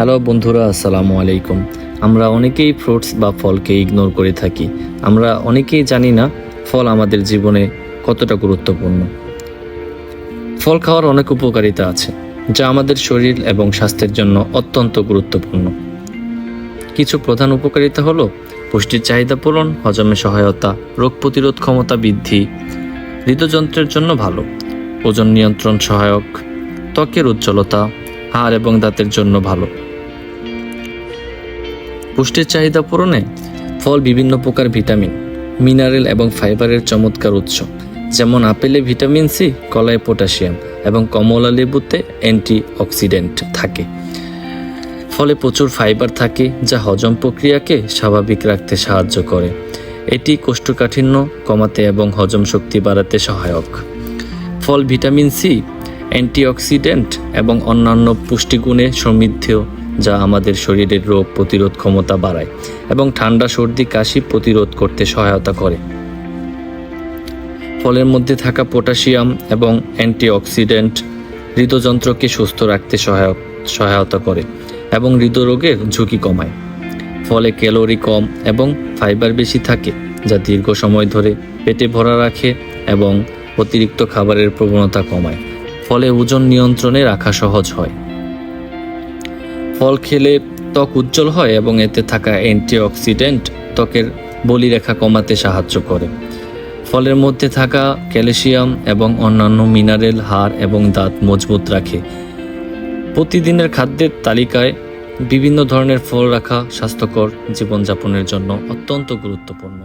Hello বন্ধুরা, আসসালামু আলাইকুম। আমরা অনেকেই ফ্রুটস বা ফলকে ইগনোর করে থাকি। আমরা অনেকেই জানি না ফল আমাদের জীবনে কতটা গুরুত্বপূর্ণ। ফল খাওয়ার অনেক উপকারিতা আছে, যা আমাদের শরীর এবং স্বাস্থ্যের জন্য অত্যন্ত গুরুত্বপূর্ণ। কিছু প্রধান উপকারিতা হলো পুষ্টির চাহিদা পূরণ, হজমে সহায়তা, রোগ প্রতিরোধ ক্ষমতা বৃদ্ধি, হৃদযন্ত্রের জন্য ভালো, ওজন নিয়ন্ত্রণ সহায়ক, ত্বকের উজ্জ্বলতা, হাড় এবং দাঁতের জন্য ভালো। পুষ্টির চাহিদা পূরণে ফল বিভিন্ন প্রকার ভিটামিন, মিনারেল এবং ফাইবারের চমৎকার উৎস, যেমন আপেলে ভিটামিন সি কলায় পটাশিয়াম এবং কমলা লেবুতে অ্যান্টি অক্সিডেন্ট থাকে। ফলে প্রচুর ফাইবার থাকে, যা হজম প্রক্রিয়াকে স্বাভাবিক রাখতে সাহায্য করে। এটি কোষ্ঠকাঠিন্য কমাতে এবং হজম শক্তি বাড়াতে সহায়ক। ফল ভিটামিন সি, অ্যান্টিঅক্সিডেন্ট এবং অন্যান্য পুষ্টিগুণে সমৃদ্ধ যা আমাদের শরীরের রোগ প্রতিরোধ ক্ষমতা বাড়ায় এবং ঠান্ডা, সর্দি, কাশি প্রতিরোধ করতে সহায়তা করে। ফলের মধ্যে থাকা পটাশিয়াম এবং অ্যান্টিঅক্সিডেন্ট হৃদযন্ত্রকে সুস্থ রাখতে সহায়ক সহায়তা করে এবং হৃদরোগের ঝুঁকি কমায়। ফলে ক্যালোরি কম এবং ফাইবার বেশি থাকে, যা দীর্ঘ সময় ধরে পেটে ভরা রাখে এবং অতিরিক্ত খাবারের প্রবণতা কমায়। ফলে ওজন নিয়ন্ত্রণে রাখা সহজ হয়। ফল খেলে ত্বক উজ্জ্বল হয় এবং এতে থাকা অ্যান্টিঅক্সিডেন্ট ত্বকের বলিরেখা কমাতে সাহায্য করে। ফলের মধ্যে থাকা ক্যালসিয়াম এবং অন্যান্য মিনারেল হাড় এবং দাঁত মজবুত রাখে। প্রতিদিনের খাদ্যের তালিকায় বিভিন্ন ধরনের ফল রাখা স্বাস্থ্যকর জীবনযাপনের জন্য অত্যন্ত গুরুত্বপূর্ণ।